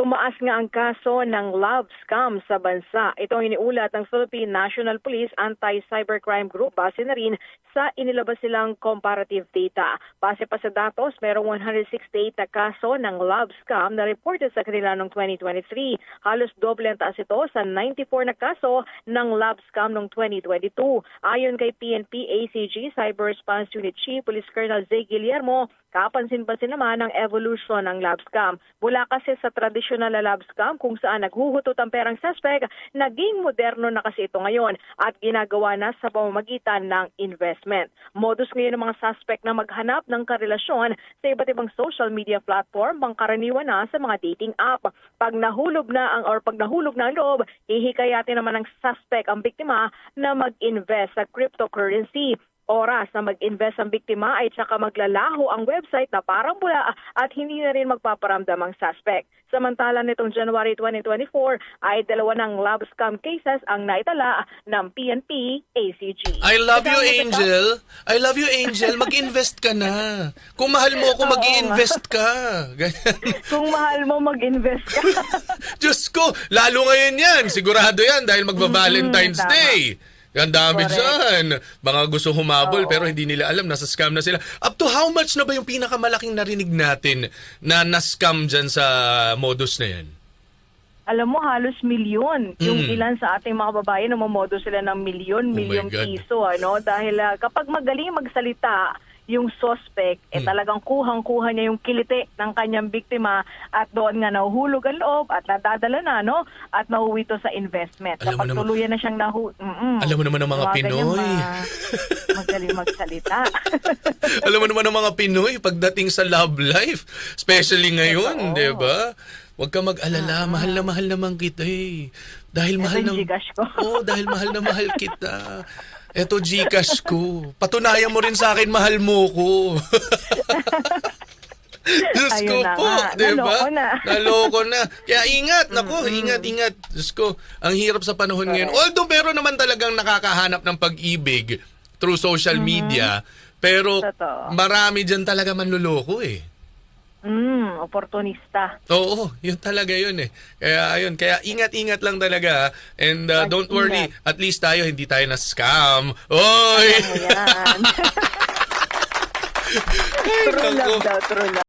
Tumaas nga ang kaso ng love scam sa bansa. Ito ang iniulat ng Philippine National Police Anti-Cybercrime Group base na rin sa inilabas silang comparative data. Base pa sa datos, merong 168 na kaso ng love scam na reported sa kanila noong 2023. Halos doble ang taas ito sa 94 na kaso ng love scam noong 2022. Ayon kay PNP ACG Cyber Response Unit Chief Police Colonel Zay Guillermo, kapansin-pansin naman ang evolution ng love scam. Mula kasi sa traditional na love scam kung saan naghuhutot ang perang suspect, naging moderno na kasi ito ngayon at ginagawa na sa pamamagitan ng investment. Modus ngayon ng mga suspect na maghanap ng karelasyon sa iba't ibang social media platform, pangkaraniwan na sa mga dating app. Pag nahulog na ang or pag nahulog na ang loob, hihikayatin naman ng suspect ang biktima na mag-invest sa cryptocurrency oras na mag-invest ang biktima ay tsaka maglalaho ang website na parang bula at hindi na rin magpaparamdam ang suspect. Samantala nitong January 2024 ay dalawa ng love scam cases ang naitala ng PNP ACG. I love you, Angel. I love you, Angel. Mag-invest ka na. Kung mahal mo ako, mag-invest ka. Kung mahal mo mag-invest ka. Diyos ko, lalo ngayon yan. Sigurado yan dahil magba-Valentine's Mm. Day. Ang dami Correct. dyan. Mga gusto humabol Oo. pero hindi nila alam, nasa scam na sila. Up to how much na ba yung pinakamalaking narinig natin na na-scam dyan sa modus na yan? Alam mo, halos milyon. Yung Mm. ilan sa ating mga babae, namomodo sila ng milyon, Oh my milyong God. piso. Ano? Dahil ah, kapag magaling magsalita, yung suspect, eh Mm. talagang kuhang-kuha niya yung kiliti ng kanyang biktima at doon nga nahuhulog ang loob at nadadala na, no? At nahuwi to sa investment. Alam Kapag naman- tuluyan na siyang nahu... Mm-mm. Alam mo naman ang mga ganyan Pinoy. ma- magaling magsalita. Alam mo naman ang mga Pinoy pagdating sa love life. Especially ngayon, di ba? Huwag ka mag-alala, mahal na mahal naman kita eh. Dahil Ito mahal na... Gcash ko. Oo, dahil mahal na mahal kita. Eto Gcash ko. Patunayan mo rin sa akin, mahal mo ko. Diyos Ayun ko na po, nga. di ba? Naloko na. Naloko na. Kaya ingat, nako, ingat, ingat. Diyos ko, ang hirap sa panahon ngayon. Correct. Although meron naman talagang nakakahanap ng pag-ibig through social media, pero Mm-hmm. Totoo. marami dyan talaga manluloko eh. Oportunista. Oo, yun talaga yun eh. Kaya ayun, kaya ingat-ingat lang talaga. And uh, don't worry, at least tayo hindi tayo na scam. Oy! Alam mo yan. true love daw, true love.